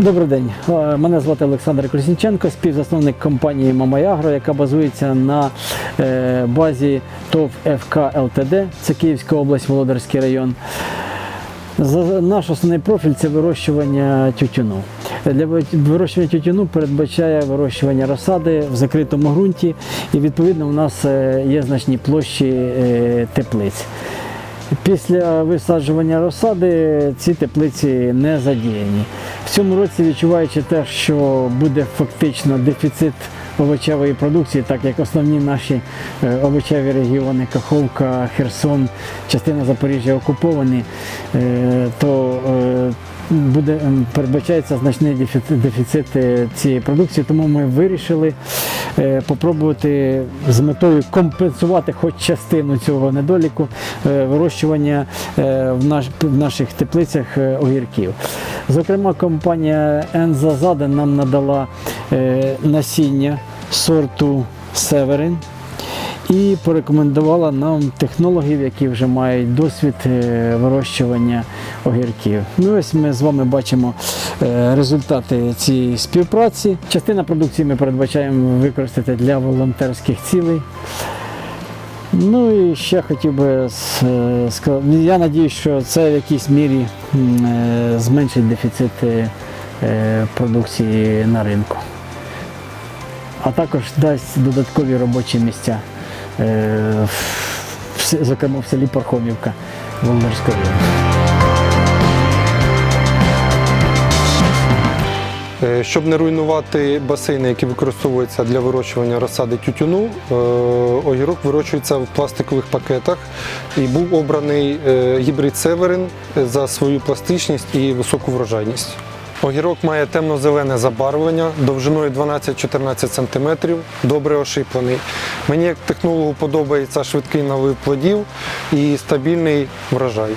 Добрий день. Е, Мене звати Олександр Колісніченко, співзасновник компанії Мамаягро, яка базується на е, базі ТОВ ФК ЛТД, це Київська область, Володарський район. Наш основний профіль це вирощування тютюну. Для вирощування тютюну передбачає вирощування розсади в закритому ґрунті, і відповідно у нас е, є значні площі теплиць. Після висаджування розсади ці теплиці не задіяні. В цьому році відчуваючи те, що буде фактично дефіцит овочевої продукції, так як основні наші е, овочеві регіони Каховка, Херсон, частина Запоріжжя окуповані, е, то е, буде ем, передбачається значний дефіцит, дефіцит е, цієї продукції, тому ми вирішили е, з метою компенсувати хоч частину цього недоліку е, вирощування е, в, наш, в наших теплицях е, огірків. Зокрема, компанія Енза Заде нам надала е, насіння сорту Северин і порекомендувала нам технологів, які вже мають досвід е, вирощування огірків. Ну ось ми з вами бачимо е, результати цієї співпраці. Частина продукції ми передбачаємо використати для волонтерських цілей. Ну і ще хотів би сказати, я сподіваюся, що це в якійсь мірі е, зменшить дефіцит е, е, продукції на ринку. А також дасть додаткові робочі місця, е, зокрема в селі Пархомівка Володарського району. Е, Щоб не руйнувати басейни, які використовуються для вирощування розсади тютюну, е, огірок вирощується в пластикових пакетах і був обраний е, гібрид Северин за свою пластичність і високу врожайність. Огірок має темно-зелене забарвлення довжиною 12-14 см, добре ошиплений. Мені як технологу подобається швидкий налив плодів і стабільний врожай.